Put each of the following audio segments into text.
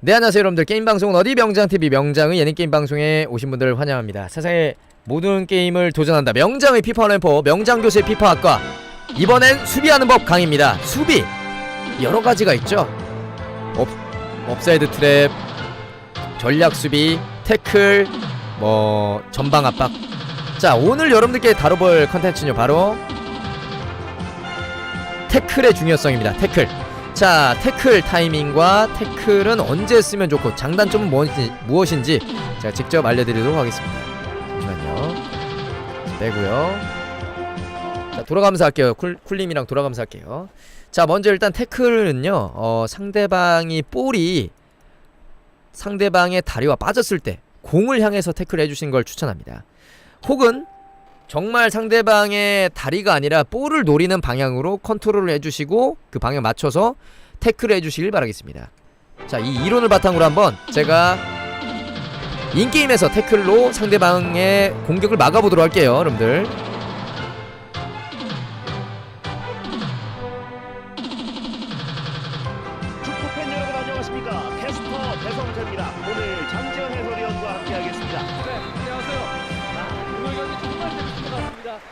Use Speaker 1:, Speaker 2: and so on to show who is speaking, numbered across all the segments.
Speaker 1: 네 안녕하세요 여러분들. 게임방송은 어디? 명장TV 명장의 예능게임 방송에 오신 분들 환영합니다. 세상의 모든 게임을 도전한다. 명장의 피파 램퍼 명장교수의 피파학과. 이번엔 수비하는 법 강의입니다. 수비. 여러가지가 있죠. 업, 업사이드 트랩 전략 수비 태클 뭐 전방 압박. 자 오늘 여러분들께 다뤄볼 컨텐츠는요 바로 태클의 중요성입니다. 태클 자 태클 타이밍과 태클은 언제 쓰면 좋고 장단점은 무엇인지, 무엇인지 제가 직접 알려드리도록 하겠습니다. 잠시만요. 빼고요. 자 돌아가면서 할게요. 쿨, 쿨님이랑 돌아가면서 할게요. 자 먼저 일단 태클은요 어, 상대방이 볼이 상대방의 다리와 빠졌을 때 공을 향해서 태클을 해주신 걸 추천합니다. 혹은 정말 상대방의 다리가 아니라 볼을 노리는 방향으로 컨트롤을 해주시고 그 방향 맞춰서 태클을 해주시길 바라겠습니다. 자, 이 이론을 바탕으로 한번 제가 인게임에서 태클로 상대방의 공격을 막아보도록 할게요, 여러분들.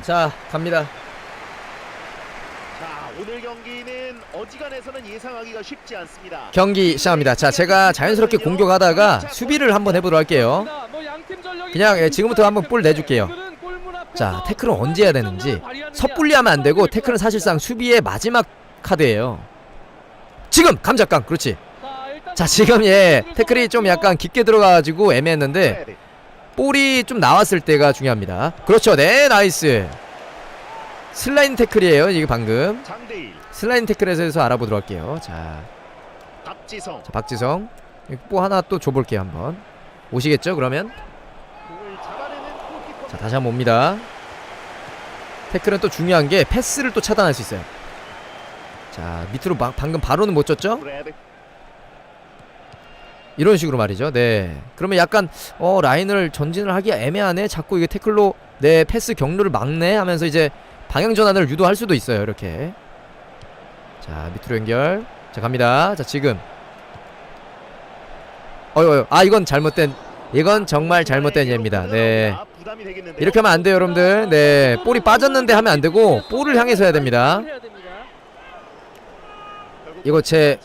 Speaker 1: 자, 갑니다.
Speaker 2: 자 오늘 경기는 어지간해서는 예상하기가 쉽지 않습니다
Speaker 1: 경기 시작합니다. 자, 제가 자연스럽게 공격하다가 수비를 한번 해보도록 할게요. 그냥, 예, 지금부터 한번 볼 내줄게요. 자, 태클은 언제 해야 되는지. 섣불리 하면 안 되고 태클은 사실상 수비의 마지막 카드예요. 지금 감작강 그렇지.
Speaker 3: 자,
Speaker 1: 지금 예 태클이 좀 약간 깊게 들어가가지고 애매했는데
Speaker 2: 네,
Speaker 1: 볼이 좀 나왔을 때가 중요합니다. 그렇죠, 네 나이스. 슬라이드 태클이에요 이게 방금 슬라이드 태클에서 알아보도록 할게요. 자,
Speaker 2: 박지성
Speaker 1: 자 박지성 뭐 하나 또 줘볼게요 한번 오시겠죠 그러면 자 다시 한번 옵니다. 태클은 또 중요한 게 패스를 또 차단할 수 있어요. 자 밑으로 막 방금 바로는 못 줬죠? 이런 식으로 말이죠. 네. 그러면 약간 어 라인을 전진을 하기 애매하네. 자꾸 이게 태클로 내 패스 경로를 막네 하면서 이제 방향 전환을 유도할 수도 있어요. 이렇게. 자 밑으로 연결. 자 갑니다. 자 지금. 어유 어유. 아 이건 잘못된. 이건 정말 잘못된 예입니다. 네. 이렇게 하면 안 돼요, 여러분들. 네. 볼이 빠졌는데 하면 안 되고 볼을 향해서 해야 됩니다. 이거 제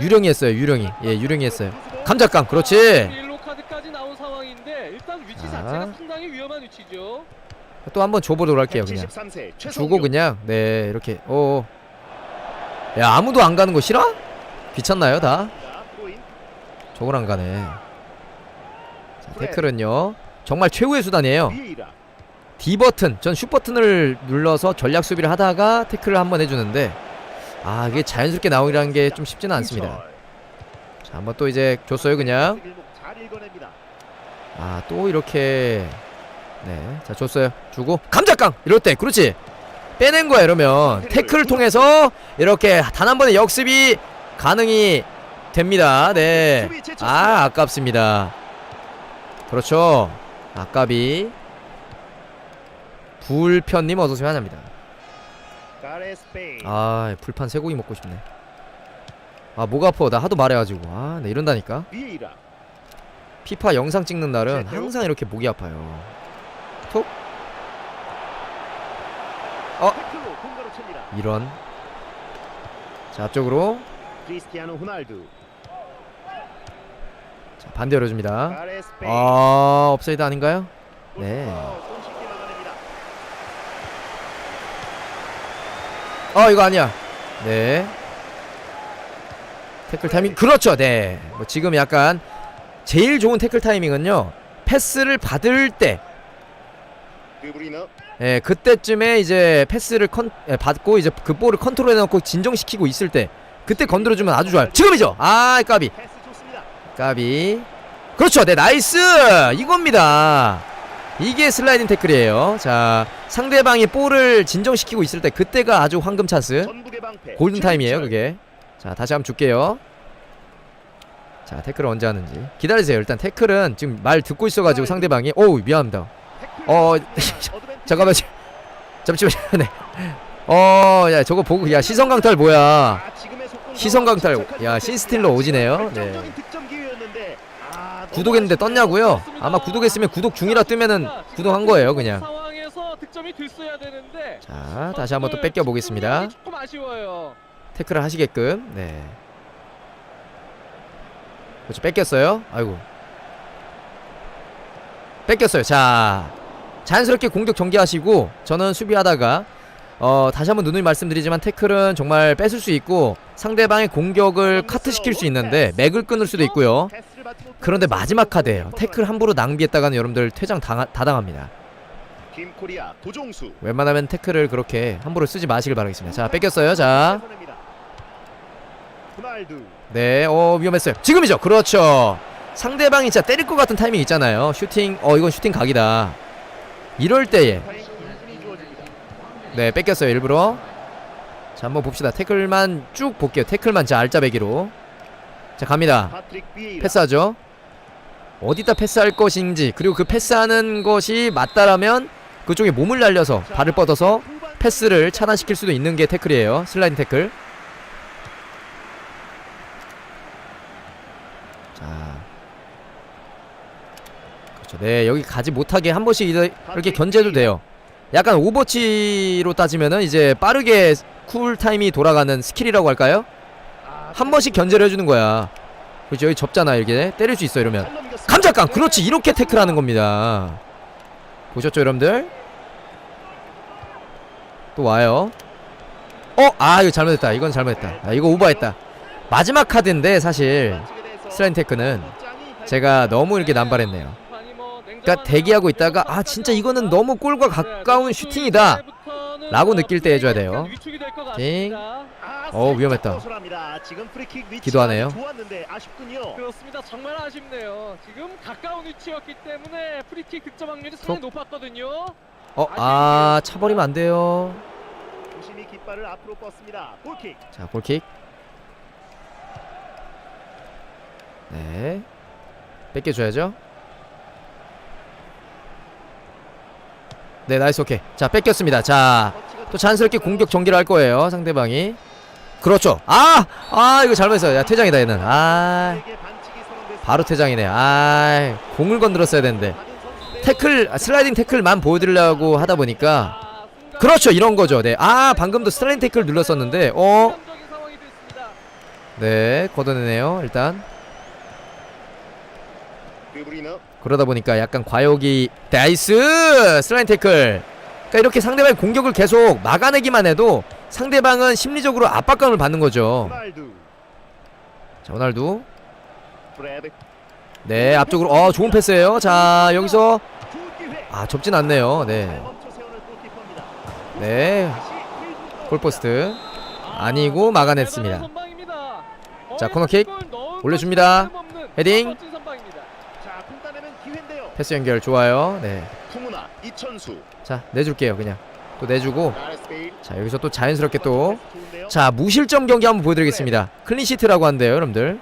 Speaker 1: 유령이 했어요. 유령이. 예, 유령이 했어요. 감작강. 그렇지.
Speaker 3: 옐로 카드까지 나온 상황인데 일단 위치
Speaker 1: 자.
Speaker 3: 자체가 상당히 위험한 위치죠.
Speaker 1: 또 한번 줘보도록 할게요, 그냥.
Speaker 2: 173세
Speaker 1: 주고 그냥 네 이렇게 어. 야 아무도 안 가는 거 싫어? 귀찮나요 다? 저걸 안 가네. 자, 태클은요 정말 최후의 수단이에요.
Speaker 2: 비에이라
Speaker 1: D 버튼 전 슈 버튼을 눌러서 전략 수비를 하다가 태클을 한번 해주는데 아 이게 자연스럽게 나오기라는 게 좀 쉽지는 않습니다. 자 한번 또 이제 줬어요 그냥. 아 또 이렇게. 네자 줬어요. 주고. 감작강 이럴 때 그렇지. 빼낸 거야 이러면. 태클을 통해서 이렇게 단 한 번의 역습이 가능이 됩니다. 네아 아깝습니다. 그렇죠. 아깝이. 불편님
Speaker 2: 가레스 베일.
Speaker 1: 아 불판 쇠고기 먹고 싶네 아목 아파 나 하도 말해가지고 아나 이런다니까
Speaker 2: 비에이라.
Speaker 1: 피파 영상 찍는 날은 항상 이렇게 목이 아파요 톡 어? 이런 자 앞쪽으로. 자, 반대 열어줍니다. 아 업사이드 아닌가요? 네.
Speaker 2: 골키퍼 손쉽게 막아냅니다.
Speaker 1: 어 이거 아니야. 네. 태클 타이밍. 그렇죠. 네 뭐 지금 약간 제일 좋은 태클 타이밍은요. 패스를 받을 때. 예, 그때쯤에 이제 패스를 컨, 예, 받고 이제 그 볼을 컨트롤해 놓고 진정시키고 있을 때 그때 건드려 주면 아주 좋아요. 지금이죠? 아 까비. 까비. 그렇죠. 네 나이스! 이겁니다 이게 슬라이딩 태클이에요 자 상대방이 볼을 진정시키고 있을 때 그때가 아주 황금 찬스. 골든 타임이에요
Speaker 2: 최민철.
Speaker 1: 그게 자 다시 한번 줄게요 자 태클을 언제 하는지 기다리세요 일단 태클은 지금 말 듣고 있어 가지고 상대방이 어우 미안합니다 어. 잠깐만 잠시만요 네. 네어 야 저거 보고 야 시선 강탈 뭐야 시선 강탈. 야, 신스틸러 오지네요. 네. 구독했는데 떴냐고요? 아마 구독했으면 구독 중이라 뜨면은 구독한 거예요, 그냥. 자, 다시 한번 또 뺏겨 보겠습니다.
Speaker 3: 조금 아쉬워요.
Speaker 1: 태클을 하시게끔. 네. 그렇죠. 뺏겼어요. 아이고. 뺏겼어요. 자. 자연스럽게 공격 전개하시고 저는 수비하다가 어, 다시 한번 누누이 말씀드리지만 태클은 정말 뺏을 수 있고 상대방의 공격을 카트시킬 수 있는데 맥을 끊을 수도 있고요. 그런데 마지막 카드예요. 태클 함부로 낭비했다가는 여러분들 퇴장 당, 다 당합니다.
Speaker 2: 팀 코리아 도종수.
Speaker 1: 웬만하면 태클을 그렇게 함부로 쓰지 마시길 바라겠습니다. 자, 뺏겼어요. 자. 네, 어 위험했어요. 지금이죠. 그렇죠. 상대방이 진짜 때릴 것 같은 타이밍 있잖아요. 슈팅, 어 이건 슈팅 각이다. 이럴 때에
Speaker 2: 타임 1분이 주어집니다.
Speaker 1: 네 뺏겼어요 일부러. 자 한번 봅시다. 태클만 쭉 볼게요. 태클만 자 알짜배기로. 자 갑니다. 패스하죠. 어디다 패스할 것인지 그리고 그 패스하는 것이 맞다라면 그쪽에 몸을 날려서 발을 뻗어서 패스를 차단시킬 수도 있는 게 태클이에요. 슬라이딩 태클. 자. 그렇죠. 네, 여기 가지 못하게 한 번씩 이렇게 이렇게 견제도 돼요. 약간 오버치로 따지면은 이제 빠르게 쿨 타임이 돌아가는 스킬이라고 할까요?
Speaker 2: 아,
Speaker 1: 한 번씩 견제를 해주는 거야. 그렇죠. 여기 접잖아, 이렇게. 때릴 수 있어, 이러면. 감작감! 그렇지! 이렇게 태클하는 겁니다. 보셨죠, 여러분들? 또 와요. 어? 아, 이거 잘못했다. 이건 잘못했다. 아, 이거 오버했다. 마지막 카드인데, 사실. 슬라인 테크는 제가 너무 이렇게 남발했네요. 그러니까 대기하고 있다가 아 진짜 이거는 너무 골과 가까운 슈팅이다 라고 느낄 때 해줘야 돼요. 띵. 어, 위험했다. 기도하네요.
Speaker 2: 좋았는데 아쉽군요.
Speaker 3: 그렇습니다. 정말 아쉽네요. 지금 가까운 위치였기 때문에 프리킥 득점 확률이 상당히 높았거든요.
Speaker 1: 어? 아 차버리면 안 돼요.
Speaker 2: 조심히 깃발을 앞으로 뻗습니다. 골킥.
Speaker 1: 자 골킥. 네. 뺏겨 줘야죠. 네 나이스 오케이. 자 뺏겼습니다. 자 또 자연스럽게 공격 전개를 할 거예요 상대방이 그렇죠 아! 아 이거 잘못했어요 야 퇴장이다 얘는 아. 바로 퇴장이네 아 공을 건드렸어야 되는데 태클 아, 슬라이딩 태클만 보여드리려고 하다 보니까
Speaker 3: 아,
Speaker 1: 그렇죠 이런 거죠 네 아 방금도 슬라이딩 태클 눌렀었는데 어? 네 걷어내네요 일단. 그러다 보니까 약간 과욕이 나이스 슬라이딩 태클 그러니까 이렇게 상대방의 공격을 계속 막아내기만 해도 상대방은 심리적으로 압박감을 받는 거죠. 자 호날두. 네 앞쪽으로 어 좋은 패스예요 자 여기서. 아 접진 않네요
Speaker 2: 잘
Speaker 1: 네. 네, 골포스트 아니고 막아냈습니다. 자, 코너킥 올려줍니다. 헤딩.
Speaker 2: 자.
Speaker 1: 패스 연결 좋아요 네자
Speaker 2: 풍문아 이천수.
Speaker 1: 내줄게요 그냥 또 내주고. 자 여기서 또 자연스럽게 또. 자 무실점 경기 한번 보여드리겠습니다. 클린시트라고 한대요 여러분들.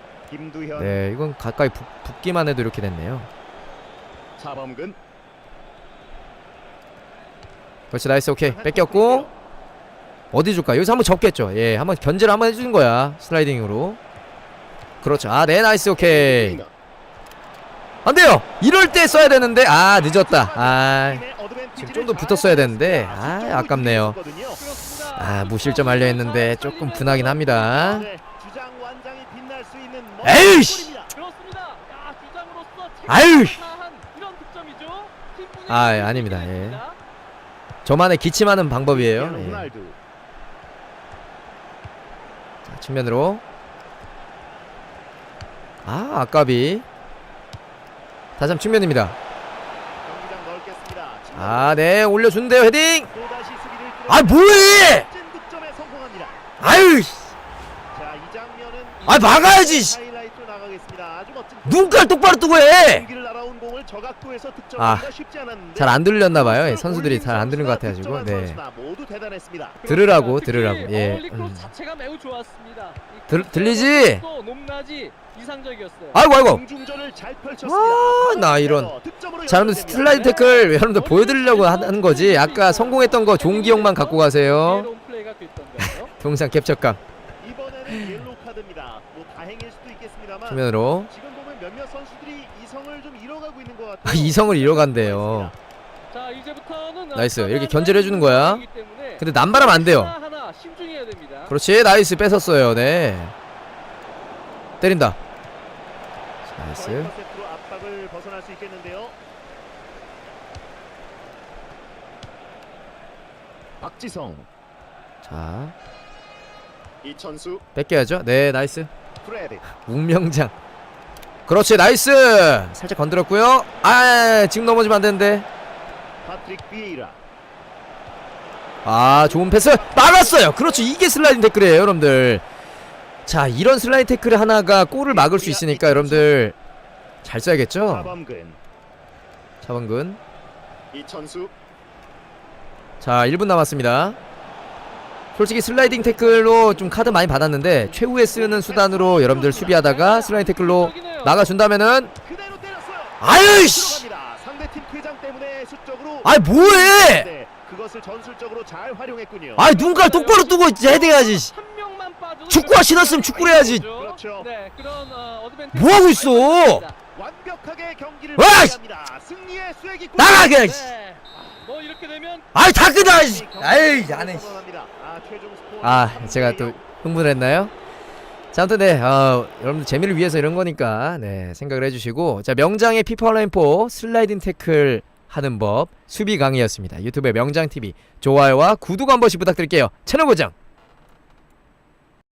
Speaker 1: 네 이건 가까이 붙, 붙기만 해도 이렇게 됐네요.
Speaker 2: 차범근.
Speaker 1: 그렇지 나이스 오케이. 뺏겼고. 어디 줄까 여기서 한번 접겠죠. 예 한번 견제를 한번 해주는 거야 슬라이딩으로. 그렇죠. 아 네 나이스 오케이. 안 돼요. 이럴 때 써야 되는데 아 늦었다. 아 지금 좀 더 붙었어야 되는데 아 아깝네요. 아 무실점 하려 했는데 조금 분하긴 합니다 에이씨! 아유! 아, 예, 아닙니다. 예. 저만의 기침하는 방법이에요 예. 자, 측면으로 아 아까비 다시 한번 측면입니다. 아 네 올려준대요 헤딩. 아 뭐해. 아유 아 막아야지 눈깔 똑바로 뜨고 해
Speaker 2: 않았는데
Speaker 1: 잘안 들렸나 봐요 예, 선수들이 잘안 듣는 것 같아가지고 네. 들으라고 들으라고 예 음. 들- 들리지? 아이고 아이고. 아, 나 이런. 자
Speaker 2: 연결됩니다.
Speaker 1: 슬라이드 태클 여러분들 보여드리려고 하는 거지 아까 성공했던 거 좋은 기억만 갖고 가세요? 동상 캡처감
Speaker 2: 이번에는 옐로우 카드 수도 있겠습니다만
Speaker 1: 측면으로
Speaker 2: 이성을
Speaker 1: 잃어간대요. 나이스.
Speaker 3: 아,
Speaker 1: 이렇게 견제를 해주는 거야. 근데 남발하면 안 돼요. 그렇지. 나이스. 뺏었어요. 네. 때린다. 나이스.
Speaker 2: 박지성,
Speaker 1: 자.
Speaker 2: 이천수,
Speaker 1: 뺏겨야죠. 네 나이스. 운명장 그렇지 나이스! 살짝 건드렸고요. 아 지금 넘어지면 안 되는데.
Speaker 2: 파트릭 비에이라,
Speaker 1: 아 좋은 패스! 막았어요! 그렇죠 이게 슬라이딩 태클이에요 여러분들. 자 이런 슬라이딩 태클 하나가 골을 막을 수 있으니까 여러분들 잘 써야겠죠? 차범근.
Speaker 2: 이천수,
Speaker 1: 자 1분 남았습니다. 솔직히 슬라이딩 태클로 좀 카드 많이 받았는데 최후에 쓰는 수단으로 여러분들 수비하다가 슬라이딩 태클로
Speaker 2: 때렸어요.
Speaker 1: 아유씨 아이 뭐해
Speaker 2: 네, 그것을 전술적으로 잘 활용했군요.
Speaker 1: 아이 눈깔 똑바로 뜨고 이제 헤딩해야지 축구화 신었으면 축구를 해야지.
Speaker 2: 그렇죠.
Speaker 3: 네, 그런 어, 어드밴티지
Speaker 1: 뭐 하고 있어?
Speaker 2: 완벽하게 경기를
Speaker 1: 와,
Speaker 2: 마무리합니다. 승리의 수액이
Speaker 1: 나가 그냥
Speaker 3: 네. 뭐 이렇게 되면
Speaker 1: 아이 다 씨. 아이 안해
Speaker 2: 아,
Speaker 1: 아
Speaker 2: 3대
Speaker 1: 제가
Speaker 2: 0.
Speaker 1: 또 흥분을 했나요? 자 아무튼 네 어, 여러분들 재미를 위해서 이런 거니까 네 생각을 해주시고. 자 명장의 피파 온라인4 슬라이딩 태클 하는 법 수비 강의였습니다. 유튜브의 명장TV 좋아요와 구독 한 번씩 부탁드릴게요. 채널 고정